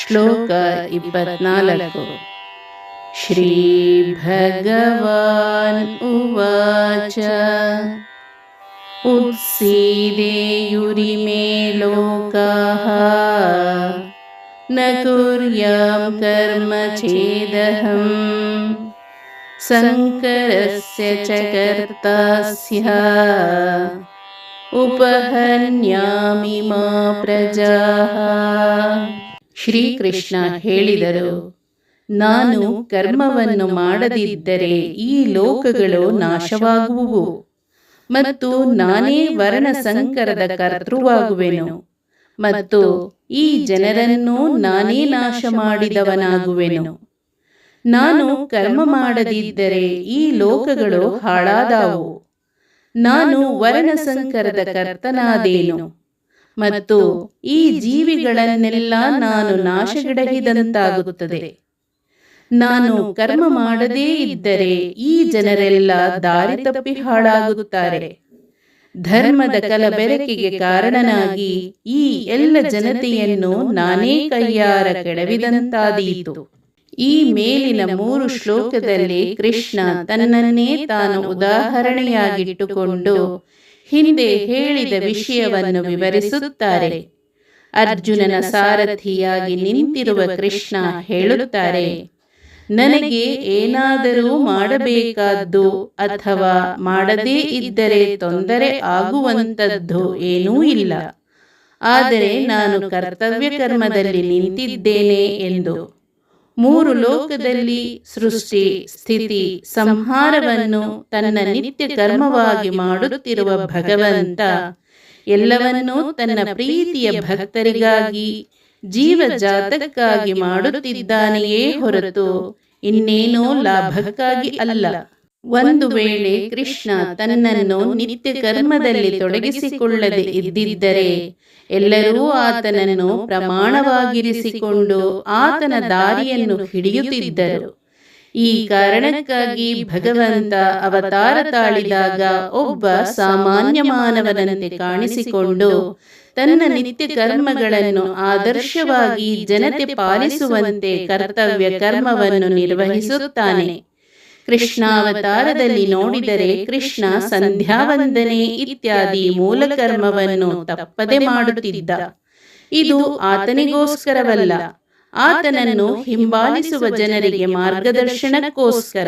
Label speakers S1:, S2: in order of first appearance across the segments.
S1: ಶ್ಲೋಕ ಇಪ್ಪತ್ನಾಲ್ಕು ಶ್ರೀ ಭಗವಾನ್ ಉವಾಚ उत्सीदेयुरिमे लोकाः न कुर्यां कर्म चेदहम् सङ्करस्य च कर्ता स्यात् ಉಪಹನ್ಯಾಮಿ ಮಾ ಪ್ರಜಾಃ ಶ್ರೀಕೃಷ್ಣ ಹೇಳಿದರು, ನಾನು ಕರ್ಮವನ್ನು ಮಾಡದಿದ್ದರೆ ಈ ಲೋಕಗಳು ನಾಶವಾಗುವು ಮತ್ತು ನಾನೇ ವರ್ಣ ಸಂಕರದ ಕರ್ತೃವಾಗುವೆನು. ಮತ್ತು ಈ ಜನರನ್ನು ನಾನೇ ನಾಶ ಮಾಡಿದವನಾಗುವೆನು ನಾನು ಕರ್ಮ ಮಾಡದಿದ್ದರೆ ಈ ಲೋಕಗಳು ಹಾಳಾದಾವು. ನಾನು ವರ್ಣ ಸಂಕರದ ಕರ್ತನಾದೇನು. ಮತ್ತು ಈ ಜೀವಿಗಳನ್ನೆಲ್ಲ ನಾನು ನಾಶಗಿಡಹಿದಂತಾಗುತ್ತದೆ. ನಾನು ಕರ್ಮ ಮಾಡದೇ ಇದ್ದರೆ ಈ ಜನರೆಲ್ಲ ದಾರಿ ತಪ್ಪಿ ಹಾಳಾಗುತ್ತಾರೆ. ಧರ್ಮದ ಕಲಬೆರಕೆಗೆ ಕಾರಣನಾಗಿ ಈ ಎಲ್ಲ ಜನತೆಯನ್ನು ನಾನೇ ಕೈಯಾರ ಕೆಡವಿದಂತಾದೀತು. ಈ ಮೇಲಿನ ಮೂರು ಶ್ಲೋಕದಲ್ಲಿ ಕೃಷ್ಣ ತನ್ನನ್ನೇ ತಾನು ಉದಾಹರಣೆಯಾಗಿಟ್ಟುಕೊಂಡು ಹಿಂದೆ ಹೇಳಿದ ವಿಷಯವನ್ನು ವಿವರಿಸುತ್ತಾರೆ. ಅರ್ಜುನನ ಸಾರಥಿಯಾಗಿ ನಿಂತಿರುವ ಕೃಷ್ಣ ಹೇಳುತ್ತಾರೆ ನನಗೆ ಏನಾದರೂ ಮಾಡಬೇಕಾದ್ದು ಅಥವಾ ಮಾಡದೇ ಇದ್ದರೆ ತೊಂದರೆ ಆಗುವಂಥದ್ದು ಏನೂ ಇಲ್ಲ. ಆದರೆ ನಾನು ಕರ್ತವ್ಯ ಕರ್ಮದಲ್ಲಿ ನಿಂತಿದ್ದೇನೆ ಎಂದು ಮೂರು ಲೋಕದಲ್ಲಿ ಸೃಷ್ಟಿ, ಸ್ಥಿತಿ, ಸಂಹಾರವನ್ನು ತನ್ನ ನಿತ್ಯ ಕರ್ಮವಾಗಿ ಮಾಡುತ್ತಿರುವ ಭಗವಂತ. ಎಲ್ಲವನ್ನೂ ತನ್ನ ಪ್ರೀತಿಯ ಭಕ್ತರಿಗಾಗಿ, ಜೀವಜಾತಕ್ಕಾಗಿ ಮಾಡುತ್ತಿದ್ದಾನೆಯೇ ಹೊರತು ಇನ್ನೇನೋ ಲಾಭಕ್ಕಾಗಿ ಅಲ್ಲ. ಒಂದು ವೇಳೆ ಕೃಷ್ಣ ತನ್ನನ್ನು ನಿತ್ಯ ಕರ್ಮದಲ್ಲಿ ತೊಡಗಿಸಿಕೊಳ್ಳದೆ ಇದ್ದಿದ್ದರೆ, ಎಲ್ಲರೂ ಆತನನ್ನು ಪ್ರಮಾಣವಾಗಿರಿಸಿಕೊಂಡು ಆತನ ದಾರಿಯನ್ನು ಹಿಡಿಯುತ್ತಿದ್ದರು. ಈ ಕಾರಣಕ್ಕಾಗಿ ಭಗವಂತ ಅವತಾರ ತಾಳಿದಾಗ ಒಬ್ಬ ಸಾಮಾನ್ಯ ಮಾನವನಂತೆ ಕಾಣಿಸಿಕೊಂಡು ತನ್ನ ನಿತ್ಯ ಕರ್ಮಗಳನ್ನು ಆದರ್ಶವಾಗಿ ಜನತೆ ಪಾಲಿಸುವಂತೆ ಕರ್ತವ್ಯ ಕರ್ಮವನ್ನು ನಿರ್ವಹಿಸುತ್ತಾನೆ. ಕೃಷ್ಣಾವತಾರದಲ್ಲಿ ನೋಡಿದರೆ ಕೃಷ್ಣ ಸಂಧ್ಯಾವಂದನೆ ಇತ್ಯಾದಿ ಮೂಲ ಕರ್ಮವನ್ನು ತಪ್ಪದೆ ಮಾಡುತ್ತಿದ್ದ. ಇದು ಆತನಿಗೋಸ್ಕರವಲ್ಲ, ಆತನನ್ನು ಹಿಂಬಾಲಿಸುವ ಜನರಿಗೆ ಮಾರ್ಗದರ್ಶನಕ್ಕೋಸ್ಕರ.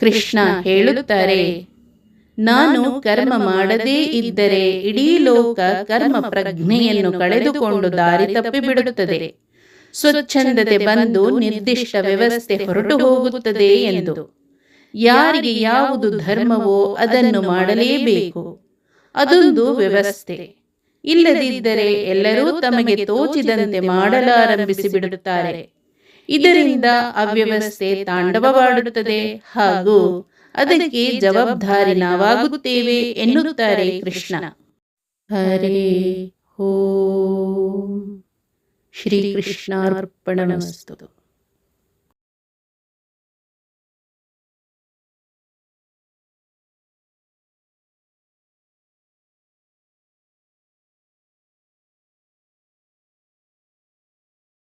S1: ಕೃಷ್ಣ ಹೇಳುತ್ತಾರೆ, ನಾನು ಕರ್ಮ ಮಾಡದೇ ಇದ್ದರೆ ಇಡೀ ಲೋಕ ಕರ್ಮ ಪ್ರಜ್ಞೆಯನ್ನು ಕಳೆದುಕೊಂಡು ದಾರಿ ತಪ್ಪಿಬಿಡುತ್ತದೆ. ಸ್ವಚ್ಛಂದತೆ ಬಂದು ನಿರ್ದಿಷ್ಟ ವ್ಯವಸ್ಥೆ ಹೊರಟು ಹೋಗುತ್ತದೆ ಎಂದು. ಯಾರಿಗೆ ಯಾವುದು ಧರ್ಮವೋ ಅದನ್ನು ಮಾಡಲೇಬೇಕು. ಅದೊಂದು ವ್ಯವಸ್ಥೆ. ಇಲ್ಲದಿದ್ದರೆ ಎಲ್ಲರೂ ತಮಗೆ ತೋಚಿದಂತೆ ಮಾಡಲಾರಂಭಿಸಿ ಬಿಡುತ್ತಾರೆ ಇದರಿಂದ ಅವ್ಯವಸ್ಥೆ ತಾಂಡವವಾಡುತ್ತದೆ. ಹಾಗೂ ಅದಕ್ಕೆ ಜವಾಬ್ದಾರಿ ನಾವಾಗುತ್ತೇವೆ ಎನ್ನುತ್ತಾರೆ ಕೃಷ್ಣ. ಹರೇ ಹೋ ಶ್ರೀಕೃಷ್ಣಾರ್ಪಣಮಸ್ತು